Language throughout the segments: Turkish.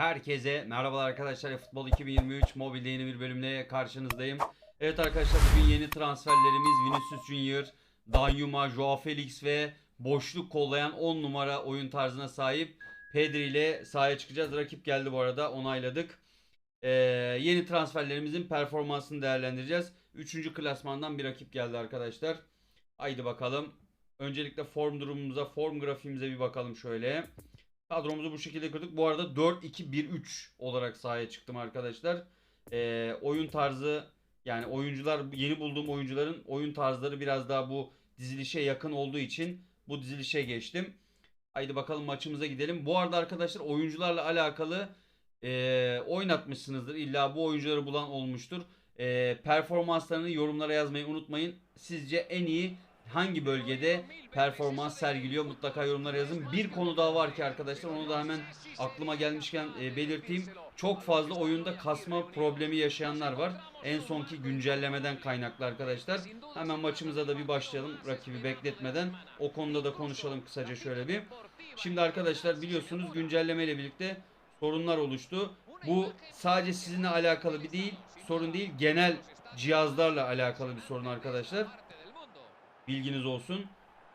Herkese merhabalar arkadaşlar. Futbol 2023 mobilde yeni bir bölümle karşınızdayım. Evet arkadaşlar bugün yeni transferlerimiz Vinicius Junior, Danyuma, Joao Felix ve boşluk kollayan 10 numara oyun tarzına sahip Pedri ile sahaya çıkacağız. Rakip geldi bu arada onayladık. Ee, yeni transferlerimizin performansını değerlendireceğiz. Üçüncü klasmandan bir rakip geldi arkadaşlar. Haydi bakalım. Öncelikle form durumumuza, form grafiğimize bir bakalım şöyle. Kadromuzu bu şekilde kırdık. Bu arada 4-2-1-3 olarak sahaya çıktım arkadaşlar. Ee, oyun tarzı yani oyuncular yeni bulduğum oyuncuların oyun tarzları biraz daha bu dizilişe yakın olduğu için bu dizilişe geçtim. Haydi bakalım maçımıza gidelim. Bu arada arkadaşlar oyuncularla alakalı e, oynatmışsınızdır. İlla bu oyuncuları bulan olmuştur. E, performanslarını yorumlara yazmayı unutmayın. Sizce en iyi hangi bölgede performans sergiliyor mutlaka yorumlara yazın. Bir konu daha var ki arkadaşlar onu da hemen aklıma gelmişken e, belirteyim. Çok fazla oyunda kasma problemi yaşayanlar var. En sonki güncellemeden kaynaklı arkadaşlar. Hemen maçımıza da bir başlayalım rakibi bekletmeden. O konuda da konuşalım kısaca şöyle bir. Şimdi arkadaşlar biliyorsunuz güncelleme ile birlikte sorunlar oluştu. Bu sadece sizinle alakalı bir değil, sorun değil, genel cihazlarla alakalı bir sorun arkadaşlar. Bilginiz olsun.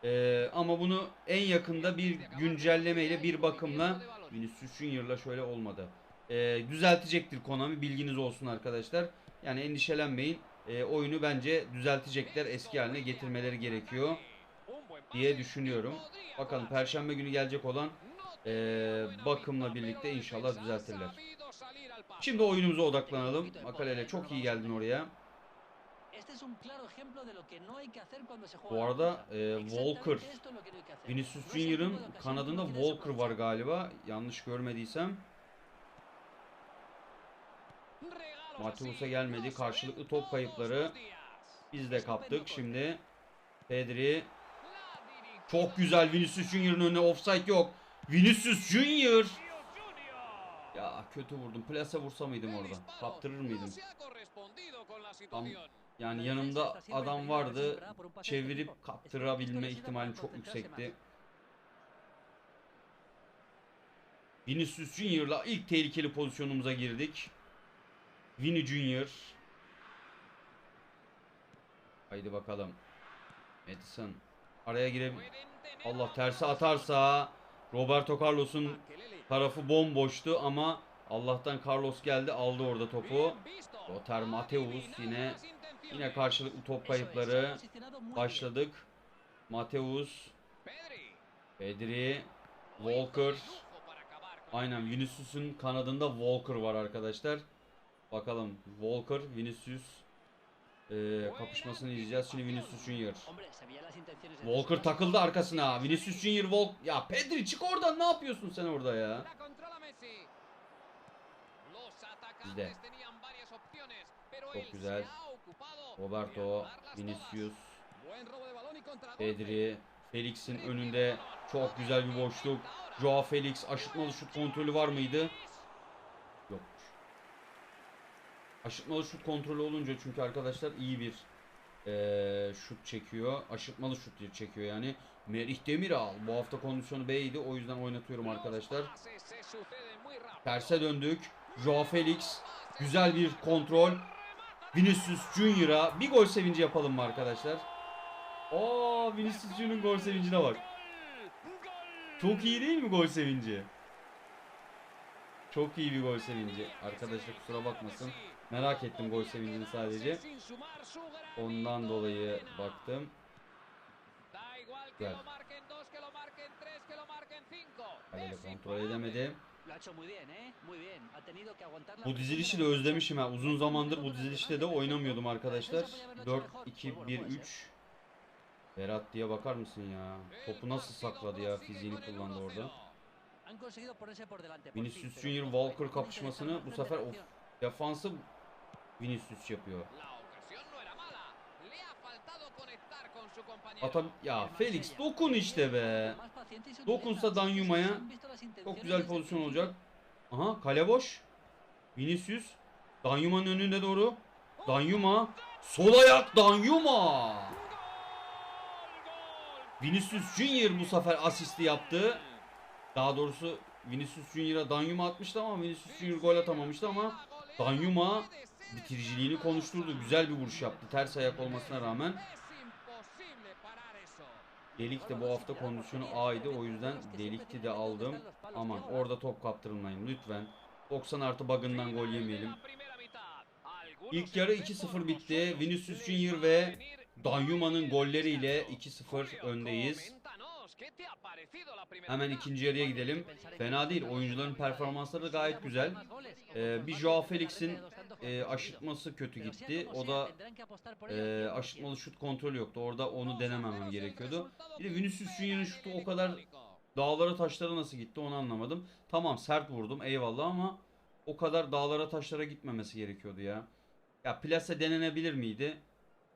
Ee, ama bunu en yakında bir güncellemeyle bir bakımla Vinicius Junior'la şöyle olmadı. Ee, düzeltecektir Konami bilginiz olsun arkadaşlar. Yani endişelenmeyin. Ee, oyunu bence düzeltecekler. Eski haline getirmeleri gerekiyor diye düşünüyorum. Bakalım perşembe günü gelecek olan ee, bakımla birlikte inşallah düzeltirler. Şimdi oyunumuza odaklanalım. Makalele çok iyi geldin oraya. Bu arada e, Walker, Vinicius Junior'ın kanadında Walker var galiba. Yanlış görmediysem. Mateus'a gelmedi. Karşılıklı top kayıpları. Biz de kaptık. Şimdi Pedri. Çok güzel Vinicius Junior'ın önüne offside yok. Vinicius Junior. Ya kötü vurdum. Plase vursa mıydım orada? Kaptırır mıydım? Tam yani yanımda adam vardı. Çevirip kaptırabilme ihtimalim çok yüksekti. Vinicius Junior'la ilk tehlikeli pozisyonumuza girdik. Vini Junior. Haydi bakalım. Madison. Araya gire. Allah tersi atarsa Roberto Carlos'un tarafı bomboştu ama Allah'tan Carlos geldi aldı orada topu. Lothar Mateus yine yine karşılıklı top kayıpları başladık. Mateus, Pedri, Walker. Aynen Vinicius'un kanadında Walker var arkadaşlar. Bakalım Walker, Vinicius e, kapışmasını izleyeceğiz. Şimdi Vinicius Junior. Walker takıldı arkasına. Vinicius Junior Walk ya Pedri çık oradan ne yapıyorsun sen orada ya? Bizde. Çok güzel. Roberto, Vinicius, Pedri, Felix'in önünde çok güzel bir boşluk. Joao Felix aşırtmalı şut kontrolü var mıydı? Yokmuş. Aşırtmalı şut kontrolü olunca çünkü arkadaşlar iyi bir eee, şut çekiyor. Aşırtmalı şut çekiyor yani. Merih Demiral bu hafta kondisyonu B'ydi o yüzden oynatıyorum arkadaşlar. Terse döndük. Joao Felix güzel bir kontrol. Vinicius Junior'a bir gol sevinci yapalım mı arkadaşlar? Aa Vinicius Junior'ın gol sevincine bak. Çok iyi değil mi gol sevinci? Çok iyi bir gol sevinci. Arkadaşlar kusura bakmasın. Merak ettim gol sevincini sadece. Ondan dolayı baktım. Güzel. Kalede kontrol edemedi. Bu dizilişi de özlemişim ha. Uzun zamandır bu dizilişte de oynamıyordum arkadaşlar. 4-2-1-3 Berat diye bakar mısın ya? Topu nasıl sakladı ya? Fiziğini kullandı orada. Vinicius Junior Walker kapışmasını bu sefer of, defansı Vinicius yapıyor. Ata ya Felix dokun işte be. Dokunsa Danyuma'ya çok güzel pozisyon olacak. Aha kale boş. Vinicius Danyuma'nın önünde doğru. Danyuma sol ayak Danyuma. Vinicius Junior bu sefer asisti yaptı. Daha doğrusu Vinicius Junior'a Danyuma atmıştı ama Vinicius Junior gol atamamıştı ama Danyuma bitiriciliğini konuşturdu. Güzel bir vuruş yaptı. Ters ayak olmasına rağmen. Delik de bu hafta kondisyonu A'ydı. O yüzden Delikti de aldım. Aman orada top kaptırmayın lütfen. 90 artı bug'ından gol yemeyelim. İlk yarı 2-0 bitti. Vinicius Junior ve Danyuma'nın golleriyle 2-0 öndeyiz. Hemen ikinci yarıya gidelim. Fena değil. Oyuncuların performansları da gayet güzel. Ee, bir Joao Felix'in e, aşırtması kötü gitti. O da e, aşırtmalı şut kontrolü yoktu. Orada onu denememem gerekiyordu. Bir de Vinicius Junior'ın şutu o kadar dağlara taşlara nasıl gitti onu anlamadım. Tamam sert vurdum eyvallah ama o kadar dağlara taşlara gitmemesi gerekiyordu ya. Ya plase denenebilir miydi?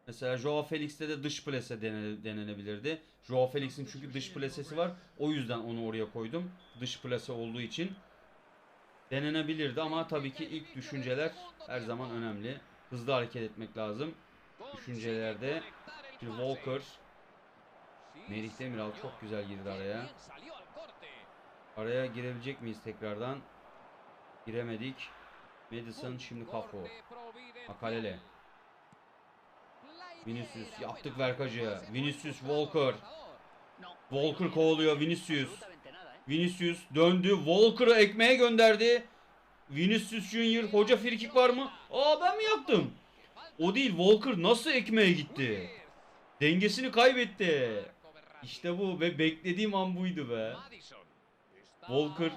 Mesela Joao Felix'te de dış plase dene- denenebilirdi. Joao Felix'in çünkü dış plasesi var. O yüzden onu oraya koydum. Dış plase olduğu için. Denenebilirdi ama tabii ki ilk düşünceler her zaman önemli. Hızlı hareket etmek lazım. Düşüncelerde Walker, Merih Demiral çok güzel girdi araya. Araya girebilecek miyiz tekrardan? Giremedik. Madison şimdi Kafo. Makalele. Vinicius yaptık verkacı. Vinicius Walker. Walker kovalıyor Vinicius. Vinicius döndü. Walker'ı ekmeğe gönderdi. Vinicius Junior hoca frikik var mı? Aa ben mi yaptım? O değil Walker nasıl ekmeğe gitti? Dengesini kaybetti. İşte bu ve beklediğim an buydu be. Walker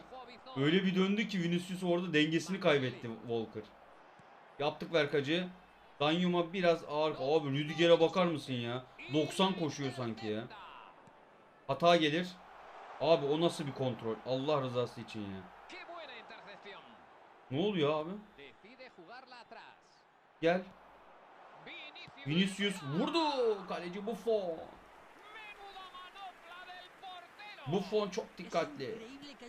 öyle bir döndü ki Vinicius orada dengesini kaybetti Walker. Yaptık verkacı. Danyuma biraz ağır. Abi Rüdiger'e bakar mısın ya? 90 koşuyor sanki ya. Hata gelir. Abi o nasıl bir kontrol? Allah rızası için ya. Ne oluyor abi? Gel. Vinicius vurdu. Kaleci Buffon. Buffon çok dikkatli.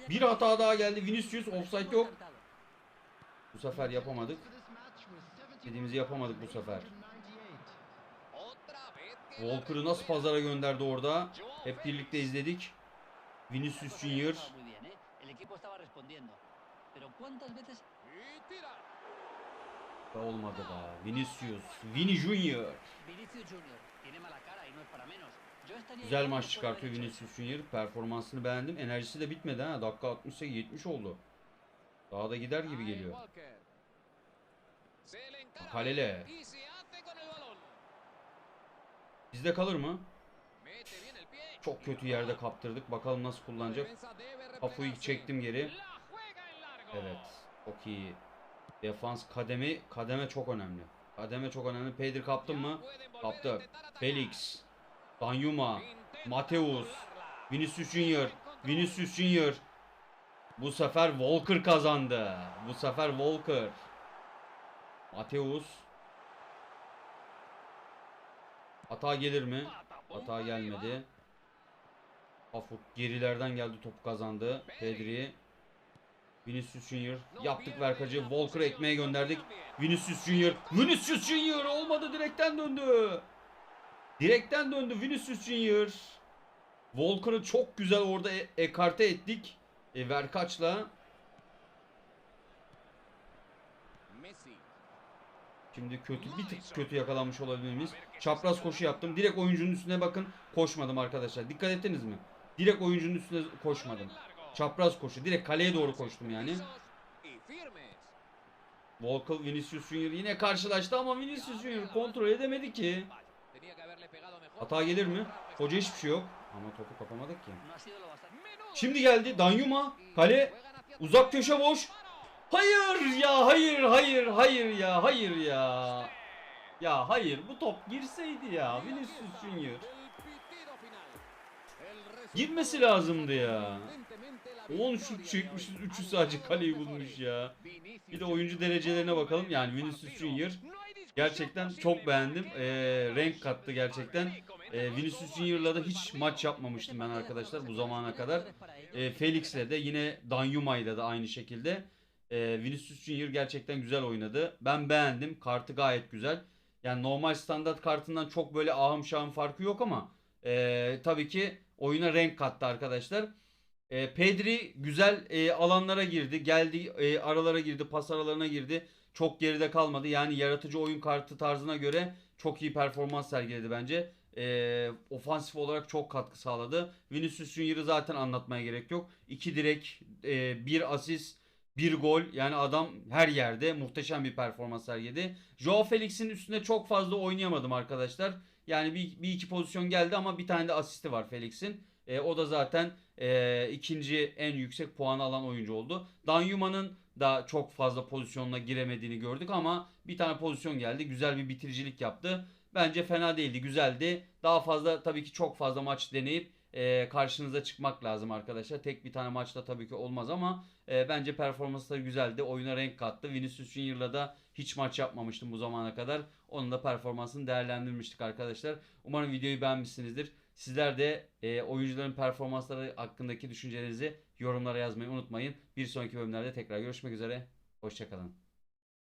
Bir hata daha geldi. Vinicius offside yok. Bu sefer yapamadık. Dediğimizi yapamadık bu sefer. Walker'ı nasıl pazara gönderdi orada? Hep birlikte izledik. Vinicius Junior. Da olmadı da. Vinicius. Vini Junior. Güzel maç çıkartıyor Vinicius Junior. Performansını beğendim. Enerjisi de bitmedi ha. Dakika 68 70 oldu. Daha da gider gibi geliyor. Kalele. Bizde kalır mı? Çok kötü yerde kaptırdık. Bakalım nasıl kullanacak. Afu'yu çektim geri. Evet. Çok iyi. Defans kademi kademe çok önemli. Kademe çok önemli. Pedri kaptın mı? Kaptı. Felix. Danyuma. Mateus. Vinicius Junior. Vinicius Junior. Bu sefer Walker kazandı. Bu sefer Walker. Mateus. Hata gelir mi? Hata gelmedi. Afuk gerilerden geldi top kazandı. Pedri. Vinicius Junior. Yaptık verkacı. Walker'ı ekmeğe gönderdik. Vinicius Junior. Vinicius Junior olmadı direkten döndü. Direkten döndü Vinicius Junior. Walker'ı çok güzel orada e- ekarte ettik. E, Verkaç'la. Şimdi kötü bir tık kötü yakalanmış olabilir Çapraz koşu yaptım. Direkt oyuncunun üstüne bakın. Koşmadım arkadaşlar. Dikkat ettiniz mi? Direkt oyuncunun üstüne koşmadım. Çapraz koşu. Direkt kaleye doğru koştum yani. Walker Vinicius Junior yine karşılaştı ama Vinicius Junior kontrol edemedi ki. Hata gelir mi? Hoca hiçbir şey yok. Ama topu kapamadık ki. Şimdi geldi Danyuma. Kale. Uzak köşe boş. Hayır ya hayır hayır hayır ya hayır ya. Ya hayır bu top girseydi ya Vinicius Junior. Girmesi lazımdı ya. 10 şut çekmişiz 3'ü sadece kaleyi bulmuş ya. Bir de oyuncu derecelerine bakalım. Yani Vinicius Junior gerçekten çok beğendim. Ee, renk kattı gerçekten. Ee, Vinicius Junior'la da hiç maç yapmamıştım ben arkadaşlar bu zamana kadar. Ee, Felix'le de yine Danyuma'yla da aynı şekilde. Ee, Vinicius Junior gerçekten güzel oynadı. Ben beğendim. Kartı gayet güzel. Yani normal standart kartından çok böyle ahım şahım farkı yok ama ee, tabii ki oyuna renk kattı arkadaşlar. E, Pedri güzel e, alanlara girdi. Geldi e, aralara girdi. Pas aralarına girdi. Çok geride kalmadı. Yani yaratıcı oyun kartı tarzına göre çok iyi performans sergiledi bence. E, ofansif olarak çok katkı sağladı. Vinicius Junior'ı zaten anlatmaya gerek yok. 2 direk, e, 1 asist, 1 gol. Yani adam her yerde muhteşem bir performans sergiledi. Joao Felix'in üstünde çok fazla oynayamadım arkadaşlar. Yani bir, bir iki pozisyon geldi ama bir tane de asisti var Felix'in. E, o da zaten e, ikinci en yüksek puan alan oyuncu oldu. Danyuma'nın da çok fazla pozisyonla giremediğini gördük ama bir tane pozisyon geldi. Güzel bir bitiricilik yaptı. Bence fena değildi, güzeldi. Daha fazla tabii ki çok fazla maç deneyip e, karşınıza çıkmak lazım arkadaşlar. Tek bir tane maçta tabii ki olmaz ama e, bence performansları güzeldi. Oyuna renk kattı. Vinicius Junior'la da hiç maç yapmamıştım bu zamana kadar. Onun da performansını değerlendirmiştik arkadaşlar. Umarım videoyu beğenmişsinizdir. Sizler de e, oyuncuların performansları hakkındaki düşüncelerinizi yorumlara yazmayı unutmayın. Bir sonraki bölümlerde tekrar görüşmek üzere. Hoşçakalın.